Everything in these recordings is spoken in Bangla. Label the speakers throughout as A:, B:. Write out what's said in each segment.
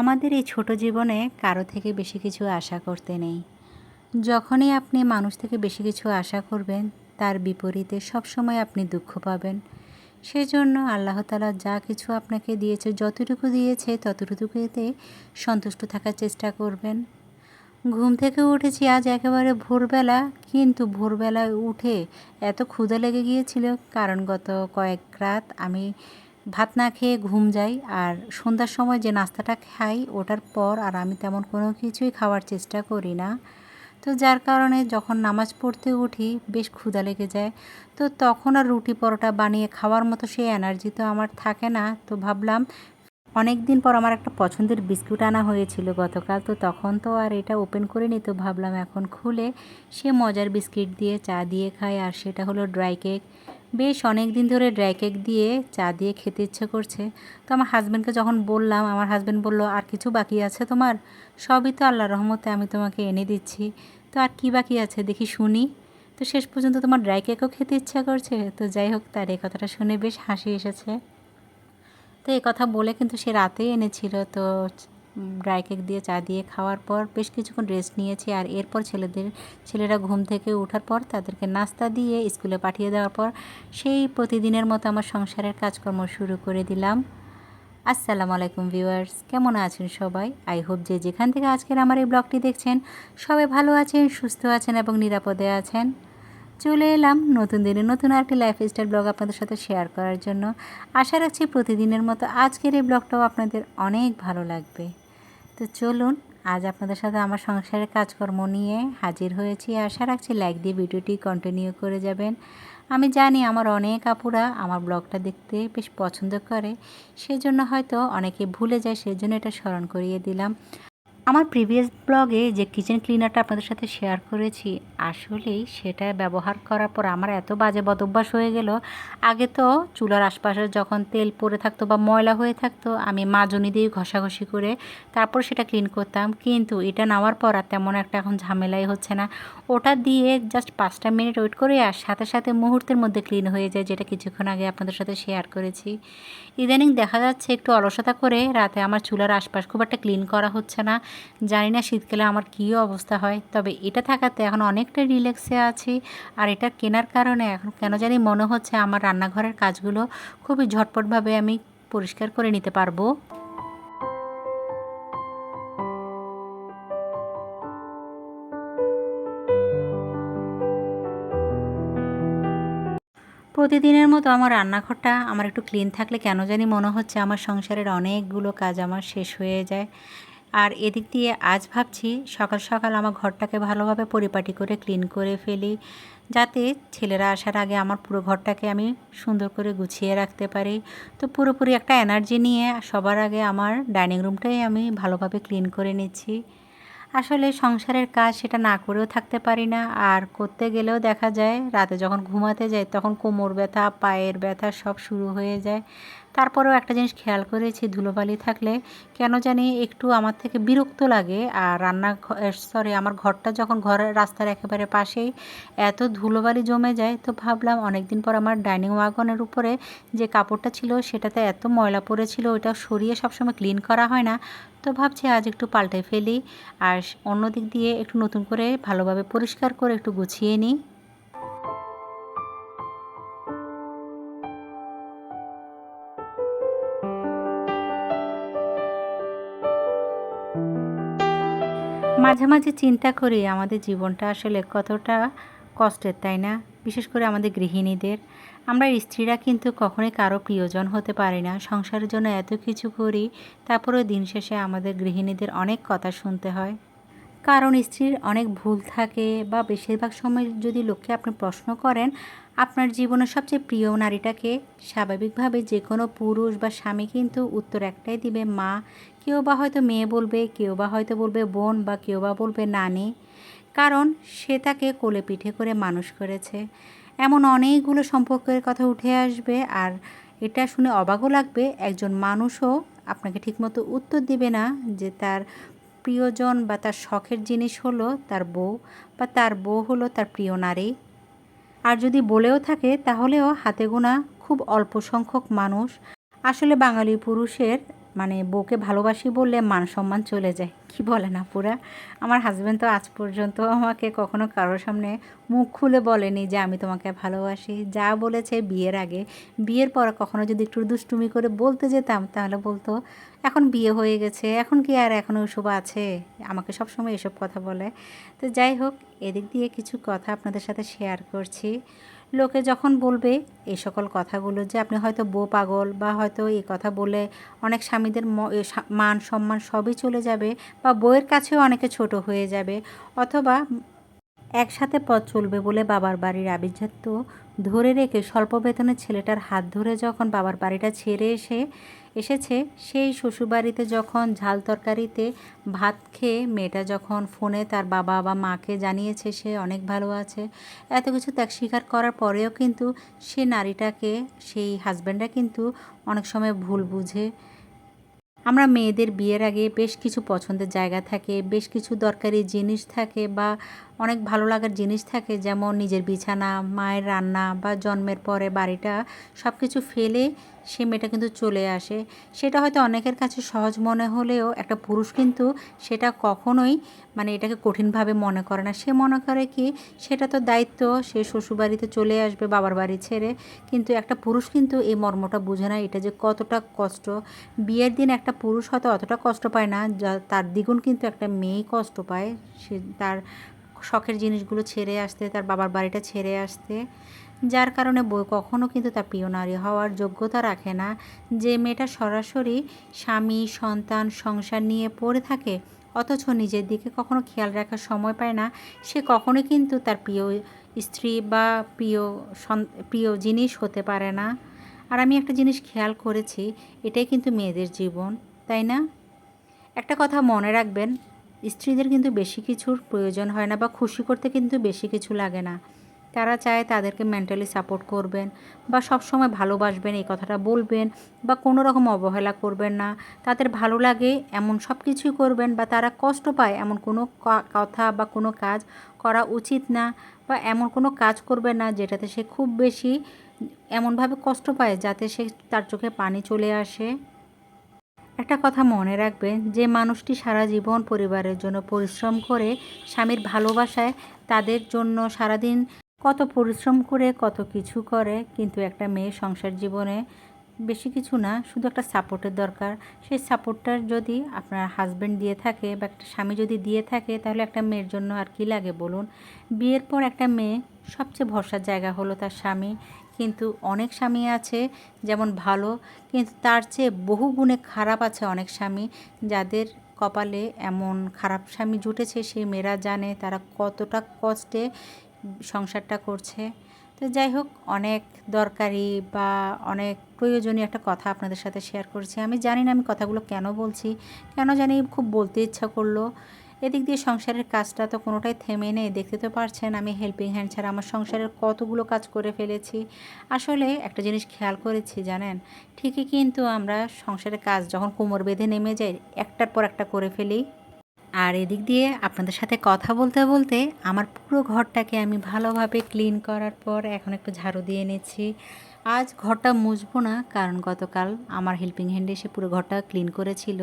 A: আমাদের এই ছোট জীবনে কারও থেকে বেশি কিছু আশা করতে নেই। যখনই আপনি মানুষ থেকে বেশি কিছু আশা করবেন, তার বিপরীতে সবসময় আপনি দুঃখ পাবেন। সেজন্য আল্লাহ তালা যা কিছু আপনাকে দিয়েছে, যতটুকু দিয়েছে, ততটুকুতে সন্তুষ্ট থাকার চেষ্টা করবেন। ঘুম থেকে উঠেছি আজ একেবারে ভোরবেলা, কিন্তু ভোরবেলায় উঠে এত ক্ষুধা লেগে গিয়েছিল। কারণ গত কয়েক রাত আমি ভাত না খেয়ে ঘুম যাই আর সন্ধ্যার সময় যে নাস্তাটা খাই ওটার পর আর আমি তেমন কোনো কিছুই খাওয়ার চেষ্টা করি না। তো যার কারণে যখন নামাজ পড়তে উঠি বেশ ক্ষুধা লেগে যায়। তো তখন আর রুটি পরোটা বানিয়ে খাওয়ার মতো সেই এনার্জি তো আমার থাকে না। তো ভাবলাম অনেক দিন পর আমার একটা পছন্দের বিস্কুট আনা হয়েছিল গতকাল। তো তখন তো আর এটা ওপেন করিনি। তো ভাবলাম এখন খুলে সে মজার বিস্কিট দিয়ে চা দিয়ে খাই আর সেটা হলো ড্রাই কেক বেশ অনেক দিন ধরে ড্রাই কেক দিয়ে চা দিয়ে খেতে ইচ্ছে করছে। তো আমার হাজব্যান্ডকে যখন বললাম, আমার হাজব্যান্ড বলল, আর কিছু বাকি আছে তোমার? সবই তো আল্লাহ রহমতে আমি তোমাকে এনে দিচ্ছি। তো আর কি বাকি আছে দেখি শুনি। তো শেষ পর্যন্ত তোমার ড্রাই কেকও খেতে ইচ্ছা করছে। তো যাই হোক, তার এই কথাটা শুনে বেশ হাসি এসেছে। তো এই কথা বলে কিন্তু সে রাতেই এনেছিল। তো ড্রাই কেক দিয়ে চা দিয়ে খাওয়ার পর বেশ কিছুক্ষণ রেস্ট নিয়েছি আর এরপর ছেলেদের, ছেলেরা ঘুম থেকে ওঠার পর তাদেরকে নাস্তা দিয়ে স্কুলে পাঠিয়ে দেওয়ার পর সেই প্রতিদিনের মতো আমার সংসারের কাজকর্ম শুরু করে দিলাম। আসসালামু আলাইকুম ভিউয়ার্স কেমন আছেন সবাই? আই হোপ যে যেখান থেকে আজকের আমার এই ব্লগটি দেখছেন, সবাই ভালো আছেন, সুস্থ আছেন এবং নিরাপদে আছেন। চলে এলাম নতুন দিনে নতুন আরেকটি লাইফস্টাইল ব্লগ আপনাদের সাথে শেয়ার করার জন্য। আশা রাখছি প্রতিদিনের মতো আজকের এই ব্লগটাও আপনাদের অনেক ভালো লাগবে। তো চলুন, আজ আপনাদের সাথে আমার সংসারের কাজকর্ম নিয়ে হাজির হয়েছি। আশা রাখছি লাইক দিয়ে ভিডিওটি কন্টিনিউ করে যাবেন। আমি জানি আমার অনেক আপুরা আমার ব্লগটা দেখতে বেশ পছন্দ করে, সেজন্য হয়তো অনেকে ভুলে যায়, সেজন্য এটা স্মরণ করিয়ে দিলাম। আমার প্রিভিয়াস ব্লগে যে কিচেন ক্লিনারটা আপনাদের সাথে শেয়ার করেছি, আসলেই সেটা ব্যবহার করার পর আমার এত বাজে বদভ্যাস হয়ে গেল। আগে তো চুলার আশপাশে যখন তেল পড়ে থাকতো বা ময়লা হয়ে থাকতো, আমি মাজনি দিয়ে ঘষাঘষি করে তারপর সেটা ক্লিন করতাম। কিন্তু এটা নেওয়ার পর আর তেমন একটা এখন ঝামেলাই হচ্ছে না। ওটা দিয়ে জাস্ট পাঁচটা মিনিট ওয়েট করে আর সাথে সাথে মুহূর্তের মধ্যে ক্লিন হয়ে যায়, যেটা কিছুক্ষণ আগে আপনাদের সাথে শেয়ার করেছি। ইদানিং দেখা যাচ্ছে একটু অলসতা করে রাতে আমার চুলার আশপাশ খুব একটা ক্লিন করা হচ্ছে না। জানি না শীতকালে আমার কী অবস্থা হয়, তবে এটা থাকাতে এখন অনেকটা রিল্যাক্সে আছি। আর এটা কেনার কারণে এখন কেন জানি মনে হচ্ছে আমার রান্নাঘরের কাজগুলো খুবই ঝটপটভাবে আমি পরিষ্কার করে নিতে পারব। প্রতিদিনের মতো আমার রান্নাঘরটা আমার একটু ক্লিন থাকলে কেন জানি মনে হচ্ছে আমার সংসারের অনেকগুলো কাজ আমার শেষ হয়ে যায়। আর এদিক দিয়ে আজ ভাবছি সকাল সকাল আমার ঘরটাকে ভালোভাবে পরিপাটি করে ক্লিন করে ফেলি, যাতে ছেলেরা আসার আগে আমার পুরো ঘরটাকে আমি সুন্দর করে গুছিয়ে রাখতে পারি। তো পুরোপুরি একটা এনার্জি নিয়ে সবার আগে আমার ডাইনিং রুমটাই আমি ভালোভাবে ক্লিন করে নিচ্ছি। আসলে সংসারের কাজ সেটা না করেও থাকতে পারি না, আর করতে গেলেও দেখা যায় রাতে যখন ঘুমাতে যাই তখন কোমর ব্যথা, পায়ের ব্যথা সব শুরু হয়ে যায়। তারপরেও একটা জিনিস খেয়াল করেছি, ধুলোবালি থাকলে কেন জানি একটু আমার থেকে বিরক্ত লাগে। আর রান্না সরি আমার ঘরটা যখন ঘরের রাস্তার একেবারে পাশেই এত ধুলোবালি জমে যায়, তো ভাবলাম অনেক দিন পর আমার ডাইনিং ওয়াগনের উপরে যে কাপড়টা ছিল সেটাতে এত ময়লা পড়েছিল ওইটা সরিয়ে সবসময় ক্লিন করা হয় না। তো ভাবছি আজ একটু পাল্টে ফেলি, আর অন্য দিক দিয়ে একটু নতুন করে ভালোভাবে পরিষ্কার করে একটু গুছিয়ে নিই। মাঝে মাঝে চিন্তা করি আমাদের জীবনটা আসলে কতটা কষ্টের, তাই না? বিশেষ করে আমাদের গৃহিণীদের। আমরা স্ত্রীরা কিন্তু কখনোই কারও প্রিয়জন হতে পারি না। সংসারের জন্য এত কিছু করি, তারপরেও দিন শেষে আমাদের গৃহিণীদের অনেক কথা শুনতে হয়। কারণ স্ত্রীর অনেক ভুল থাকে বা বেশিরভাগ সময় যদি লোককে আপনি প্রশ্ন করেন আপনার জীবনের সবচেয়ে প্রিয় নারীটাকে স্বাভাবিকভাবে যে কোনো পুরুষ বা স্বামী কিন্তু উত্তর একটাই দিবে, মা। কেউ বা হয়তো মেয়ে বলবে, কেউ বা হয়তো বলবে বোন বা কেউ বা বলবে নানি। কারণ সে তাকে কোলে পিঠে করে মানুষ করেছে। এমন অনেকগুলো সম্পর্কের কথা উঠে আসবে আর এটা শুনে অবাকও লাগবে, একজন মানুষও আপনাকে ঠিকমতো উত্তর দিবে না যে তার প্রিয়জন বা তার শখের জিনিস হলো তার বউ বা তার বউ হলো তার প্রিয় নারী। আর যদি বলেও থাকে তাহলেও হাতে গোনা খুব অল্প সংখ্যক মানুষ আসলে বাঙালি পুরুষের মানে বউকে ভালোবাসি বললে মান সম্মান চলে যায়। কি বলে না পুরা? আমার হাজব্যান্ড তো আজ পর্যন্ত আমাকে কখনো কারোর সামনে মুখ খুলে বলেনি যে আমি তোমাকে ভালোবাসি। যা বলেছে বিয়ের আগে। বিয়ের পর কখনো যদি একটু দুষ্টুমি করে বলতে যেতাম, তাহলে বলতো, এখন বিয়ে হয়ে গেছে, এখন কি আর এখন ওসব আছে? আমাকে সবসময় এসব কথা বলে। তো যাই হোক, এদিক দিয়ে কিছু কথা আপনাদের সাথে শেয়ার করছি। লোকে যখন বলবে এই সকল কথাগুলো যে আপনি হয়তো বউ পাগল বা হয়তো এই কথা বলে অনেক স্বামীদের মান সম্মান সবই চলে যাবে বা বইয়ের কাছেও অনেকে ছোট হয়ে যাবে। অথবা একসাথে পথ চলবে বলে বাবার বাড়ির আবির্জাত ধরে রেখে স্বল্প বেতনের ছেলেটার হাত ধরে যখন বাবার বাড়িটা ছেড়ে এসে এসেছে, সেই শ্বশুরবাড়িতে যখন ঝাল তরকারিতে ভাত খেয়ে মেয়েটা যখন ফোনে তার বাবা বা মাকে জানিয়েছে সে অনেক ভালো আছে, এত কিছু ত্যাগ স্বীকার করার পরেও কিন্তু সে নারীটাকে, সেই হাজব্যান্ডরা কিন্তু অনেক সময় ভুল বুঝে। আমরা মেয়েদের বিয়ের আগে বেশ কিছু পছন্দের জায়গা থাকে, বেশ কিছু দরকারি জিনিস থাকে বা অনেক ভালো লাগার জিনিস থাকে, যেমন নিজের বিছানা, মায়ের রান্না বা জন্মের পরে বাড়িটা সব কিছু ফেলে সে মেয়েটা কিন্তু চলে আসে। সেটা হয়তো অনেকের কাছে সহজ মনে হলেও একটা পুরুষ কিন্তু সেটা কখনোই মানে এটাকে কঠিনভাবে মনে করে না। সে মনে করে কি, সেটা তো দায়িত্ব, সে শ্বশুরবাড়িতে চলে আসবে, বাবার বাড়ি ছেড়ে। কিন্তু একটা পুরুষ কিন্তু এই মর্মটা বুঝে না, এটা যে কতটা কষ্ট। বিয়ের দিন একটা পুরুষ হয়তো অতটা কষ্ট পায় না, যা তার দ্বিগুণ কিন্তু একটা মেয়েই কষ্ট পায়। সে তার শখের জিনিসগুলো ছেড়ে আসতে, তার বাবার বাড়িটা ছেড়ে আসতে। যার কারণে বই কখনও কিন্তু তার প্রিয় নারী হওয়ার যোগ্যতা রাখে না। যে মেয়েটা সরাসরি স্বামী, সন্তান, সংসার নিয়ে পড়ে থাকে, অথচ নিজের দিকে কখনো খেয়াল রাখার সময় পায় না, সে কখনোই কিন্তু তার প্রিয় স্ত্রী বা প্রিয় প্রিয় জিনিস হতে পারে না। আর আমি একটা জিনিস খেয়াল করেছি, এটাই কিন্তু মেয়েদের জীবন, তাই না? একটা কথা মনে রাখবেন স্ত্রীদের কিন্তু বেশি কিছুর প্রয়োজন হয় না বা খুশি করতে কিন্তু বেশি কিছু লাগে না। তারা চায় তাদেরকে মেন্টালি সাপোর্ট করবেন বা সব সময় ভালোবাসবেন, এই কথাটা বলবেন বা কোনো রকম অবহেলা করবেন না। তাদের ভালো লাগে এমন সব কিছুই করবেন বা তারা কষ্ট পায় এমন কোনো কথা বা কোনো কাজ করা উচিত না বা এমন কোনো কাজ করবে না যেটাতে সে খুব বেশি এমনভাবে কষ্ট পায় যাতে সে তার চোখে পানি চলে আসে। একটা কথা মনে রাখবেন যে মানুষটি সারা জীবন পরিবারের জন্য পরিশ্রম করে স্বামীর ভালোবাসায়, তাদের জন্য সারাদিন কত পরিশ্রম করে, কত কিছু করে, কিন্তু একটা মেয়ে সংসার জীবনে বেশি কিছু না, শুধু একটা সাপোর্টের দরকার। সেই সাপোর্টটার যদি আপনার হাজব্যান্ড দিয়ে থাকে বা একটা স্বামী যদি দিয়ে থাকে, তাহলে একটা মেয়ের জন্য আর কি লাগে বলুন? বিয়ের পর একটা মেয়ে সবচেয়ে ভরসার জায়গা হলো তার স্বামী। কিন্তু অনেক স্বামী আছে যেমন ভালো, কিন্তু তার চেয়ে বহু গুণে খারাপ আছে অনেক স্বামী। যাদের কপালে এমন খারাপ স্বামী জুটেছে সেই মেয়েরা জানে তারা কতটা কষ্টে সংসারটা করছে। তো যাই হোক, অনেক দরকারি বা অনেক প্রয়োজনীয় একটা কথা আপনাদের সাথে শেয়ার করছি। আমি জানি না আমি কথাগুলো কেন বলছি। কেন জানি খুব বলতে ইচ্ছা করল। এদিক দিয়ে সংসারের কাজটা তো কোনোটাই থেমে নেই, দেখতে তো পারছেন আমি হেল্পিং হ্যান্ড ছাড়া আমার সংসারের কতগুলো কাজ করে ফেলেছি। আসলে একটা জিনিস খেয়াল করেছি জানেন, ঠিকই কিন্তু আমরা সংসারের কাজ যখন কোমর বেঁধে নেমে যাই একটার পর একটা করে ফেলি। আর এদিক দিয়ে আপনাদের সাথে কথা বলতে বলতে আমার পুরো ঘরটাকে আমি ভালোভাবে ক্লিন করার পর এখন একটু ঝাড়ু দিয়ে নিচ্ছি আজ ঘরটা মুছবো না, কারণ গতকাল আমার হেল্পিং হ্যান্ডে এসে পুরো ঘরটা ক্লিন করেছিল।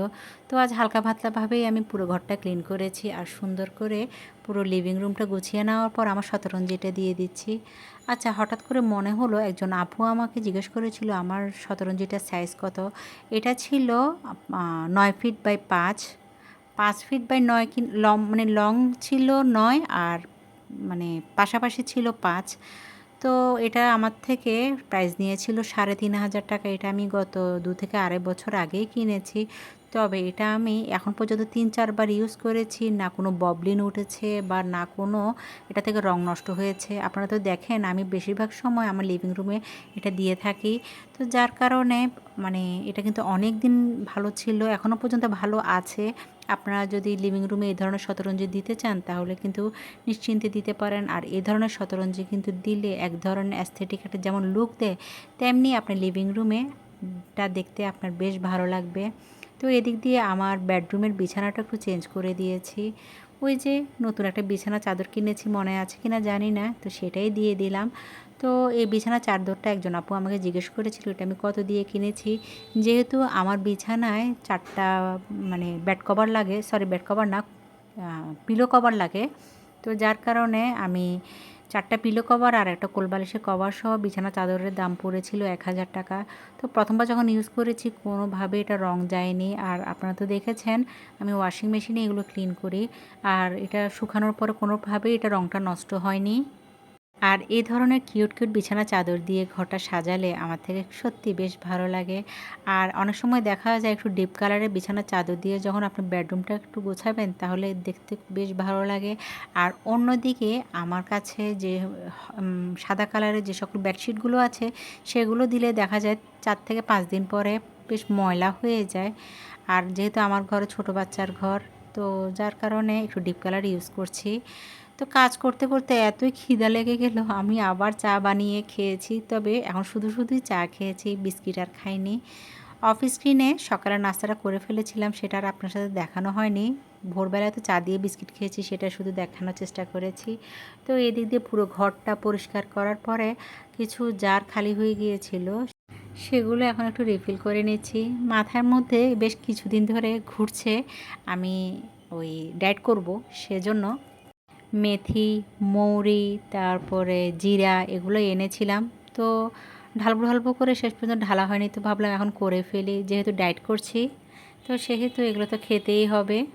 A: তো আজ হালকা ভাতলাভাবেই আমি পুরো ঘরটা ক্লিন করেছি আর সুন্দর করে পুরো লিভিং রুমটা গুছিয়ে নেওয়ার পর আমার শতরঞ্জিটা দিয়ে দিচ্ছি। আচ্ছা হঠাৎ করে মনে হলো একজন আপু আমাকে জিজ্ঞেস করেছিল, আমার শতরঞ্জিটার সাইজ কত? এটা ছিল নয় ফিট বাই পাঁচ পাঁচ ফিট বাই নয় কি লং মানে লং ছিল নয় আর মানে পাশাপাশি ছিল পাঁচ। তো এটা আমার থেকে প্রাইস নিয়েছিল সাড়ে তিন হাজার টাকা। এটা আমি গত দু থেকে আড়াই বছর আগেই কিনেছি। তবে এটা আমি এখন পর্যন্ত তিন, চারবার ইউজ করেছি। না কোনো ববলিন উঠেছে বা না কোনো এটা থেকে রং নষ্ট হয়েছে। আপনারা তো দেখেন, আমি বেশিরভাগ সময় আমার লিভিং রুমে এটা দিয়ে থাকি। তো যার কারণে মানে এটা কিন্তু অনেক দিন ভালো ছিল এখনও পর্যন্ত ভালো আছে। আপনারা যদি লিভিং রুমে এই ধরনের শতরঞ্জি দিতে চান, তাহলে কিন্তু নিশ্চিন্তে দিতে পারেন। আর এই ধরনের শতরঞ্জি কিন্তু দিলে এক ধরনের অ্যাস্থেটিক একটা যেমন লুক দেয়, তেমনি আপনার লিভিং রুমে টা দেখতে আপনার বেশ ভালো লাগবে। তো এদিক দিয়ে আমার বেডরুমের বিছানাটা একটু চেঞ্জ করে দিয়েছি। ওই যে নতুন একটা বিছানা চাদর কিনেছি, মনে আছে কিনা জানি না, তো সেটাই দিয়ে দিলাম। তো এই বিছানা চাদরটা একজন আপু আমাকে জিজ্ঞেস করেছিল, এটা আমি কত দিয়ে কিনেছি? যেহেতু আমার বিছানায় চারটা মানে বেড কভার লাগে সরি বেড কভার না পিলো কভার লাগে, তো যার কারণে আমি চারটা পিলো কভার আর একটা কোলবালিশের কভার সহ বিছানা চাদরের দাম পড়েছিল এক হাজার টাকা। তো প্রথমবার যখন ইউজ করেছি, কোনোভাবে এটা রং যায়নি। আর আপনারা তো দেখেছেন, আমি ওয়াশিং মেশিনে এগুলো ক্লিন করি। আর এটা শুকানোর পরে কোনোভাবেই এটা রংটা নষ্ট হয়নি। আর এই ধরনের কিউট কিউট বিছানা চাদর দিয়ে ঘরটা সাজালে আমার থেকে সত্যি বেশ ভালো লাগে। আর অনেক সময় দেখা যায় একটু ডিপ কালারের বিছানা চাদর দিয়ে যখন আপনি বেডরুমটা একটু গোছাবেন, তাহলে দেখতে বেশ ভালো লাগে। আর অন্যদিকে আমার কাছে যে সাদা কালারের যে সকল বেডশিটগুলো আছে, সেগুলো দিলে দেখা যায় চার থেকে পাঁচ দিন পরে বেশ ময়লা হয়ে যায়। আর যেহেতু আমার ঘরে ছোট বাচ্চার ঘর, তো যার কারণে একটু ডিপ কালার ইউজ করছি। তো কাজ করতে করতে এতই খিদা লেগে গেল, আমি আবার চা বানিয়ে খেয়েছি। তবে এখন শুধু শুধুই চা খেয়েছি, বিস্কিট আর খাইনি। অফিস স্ক্রিনে সকালের নাস্তাটা করে ফেলেছিলাম, সেটা আর আপনার সাথে দেখানো হয়নি। ভোরবেলায় তো চা দিয়ে বিস্কিট খেয়েছি, সেটা শুধু দেখানোর চেষ্টা করেছি। তো এদিক দিয়ে পুরো ঘরটা পরিষ্কার করার পরে কিছু জার খালি হয়ে গিয়েছিল, সেগুলো এখন একটু রিফিল করে নিচ্ছি। মাথার মধ্যে বেশ কিছুদিন ধরে ঘুরছে, আমি ওই ডায়েট করব, সেজন্য মেথি, মৌরি, তারপরে জিরা এগুলো এনেছিলাম। তো ঢালবো ঢালবো করে শেষ পর্যন্ত ঢালা হয়নি, তো ভাবলাম এখন করে ফেলি। যেহেতু ডায়েট করছি, তো সেহেতু এগুলো তো খেতেই হবে।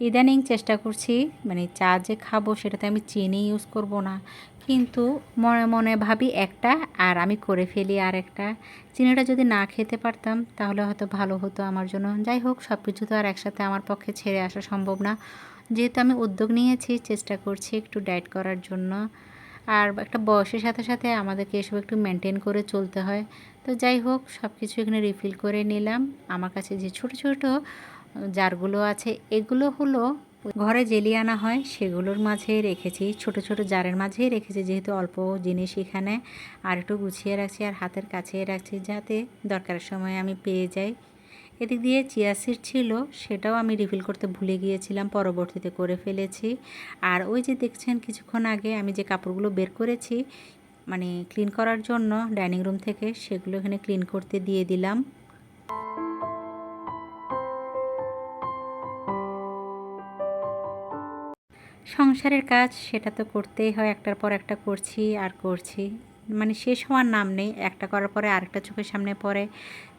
A: ইদানিং চেষ্টা করছি মানে চা যে খাব সেটাতে আমি চিনি ইউজ করব না। কিন্তু মনে মনে ভাবি একটা আর আমি করে ফেলি আর একটা। চিনিটা যদি না খেতে পারতাম, তাহলে হয়তো ভালো হতো আমার জন্য। যাই হোক সব কিছু তো আর একসাথে আমার পক্ষে ছেড়ে আসা সম্ভব না। যেহেতু আমি উদ্যোগ নিয়েছি, চেষ্টা করছি একটু ডায়েট করার জন্য। আর একটা বয়সের সাথে সাথে আমাদেরকে এসব একটু মেনটেন করে চলতে হয়। তো যাই হোক সব কিছু এখানে রিফিল করে নিলাম। আমার কাছে যে ছোট ছোট জারগুলো আছে, এগুলো হলো ঘরে জেলি আনা হয়, সেগুলোর মাঝে রেখেছি। ছোট ছোট জারের মাঝেই রেখেছি, যেহেতু অল্প জিনিস এখানে। আর একটু গুছিয়ে রাখছি আর হাতের কাছে রাখছি যাতে দরকারের সময় আমি পেয়ে যাই। এদিক দিয়ে চিয়া সিড ছিল, সেটাও আমি রিফিল করতে ভুলে গিয়েছিলাম, পরবর্তীতে করে ফেলেছি। আর ওই যে দেখছেন, কিছুক্ষণ আগে আমি যে কাপড়গুলো বের করেছি মানে ক্লিন করার জন্য ডাইনিং রুম থেকে, সেগুলো এখানে ক্লিন করতে দিয়ে দিলাম। সংসারের কাজ, সেটা তো করতেই হয়, একটার পর একটা করছি আর করছি। মানে শেষ হওয়ার নাম নেই, একটা করার পরে আরেকটা চোখের সামনে পড়ে।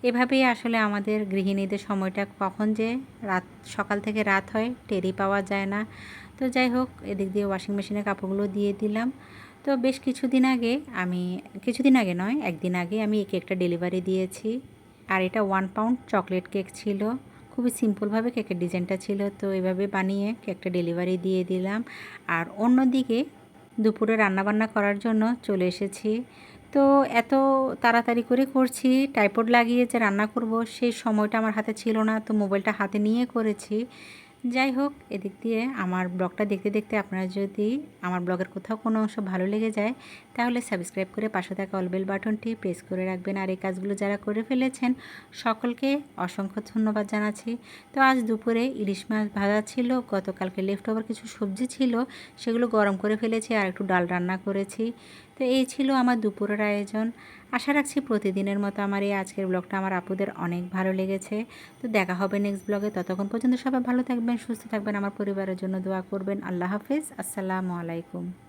A: এভাবেই আসলে আমাদের গৃহিণীদের সময়টা কখন যে রাত, সকাল থেকে রাত হয় টেরি পাওয়া যায় না। তো যাই হোক, এদিক দিয়ে ওয়াশিং মেশিনে কাপড়গুলো দিয়ে দিলাম। তো বেশ কিছুদিন আগে আমি, কিছুদিন আগে নয়, একদিন আগে আমি এই কেকটা ডেলিভারি দিয়েছি। আর এটা ওয়ান পাউন্ড চকলেট কেক ছিল। খুবই সিম্পলভাবে কেকের ডিজাইনটা ছিল। তো এভাবে বানিয়ে কেকটা ডেলিভারি দিয়ে দিলাম। আর অন্যদিকে দুপুরে রান্নাবান্না করার জন্য চলে এসেছি। তো এত তাড়াতাড়ি করে করছি টাইপড লাগিয়ে যে রান্না করব সেই সময়টা আমার হাতে ছিল না, তো মোবাইলটা হাতে নিয়ে করেছি। যাই হোক, এদিক দিয়ে আমার ব্লগটা দেখতে দেখতে আপনারা যদি, আমার ব্লগের কোথাও কোনো অংশ ভালো লেগে যায় তাহলে সাবস্ক্রাইব করে পাশে থাকা অলবেল বাটনটি প্রেস করে রাখবেন। আর এই কাজগুলো যারা করে ফেলেছেন, সকলকে অসংখ্য ধন্যবাদ জানাচ্ছি। তো আজ দুপুরে ইলিশ মাছ ভাজা ছিল, গতকালকে লেফট ওভার কিছু সবজি ছিল, সেগুলো গরম করে ফেলেছি আর একটু ডাল রান্না করেছি। তো এই ছিল আমার দুপুরের আয়োজন। আশা রাখছি প্রতিদিনের মতো আমার এই আজকের ব্লগটা আমার আপুদের অনেক ভালো লেগেছে। তো দেখা হবে নেক্সট ব্লগে। ততক্ষণ পর্যন্ত সবাই ভালো থাকবেন, সুস্থ থাকবেন, আমার পরিবারের জন্য দোয়া করবেন। আল্লাহ হাফিজ। আসসালামু আলাইকুম।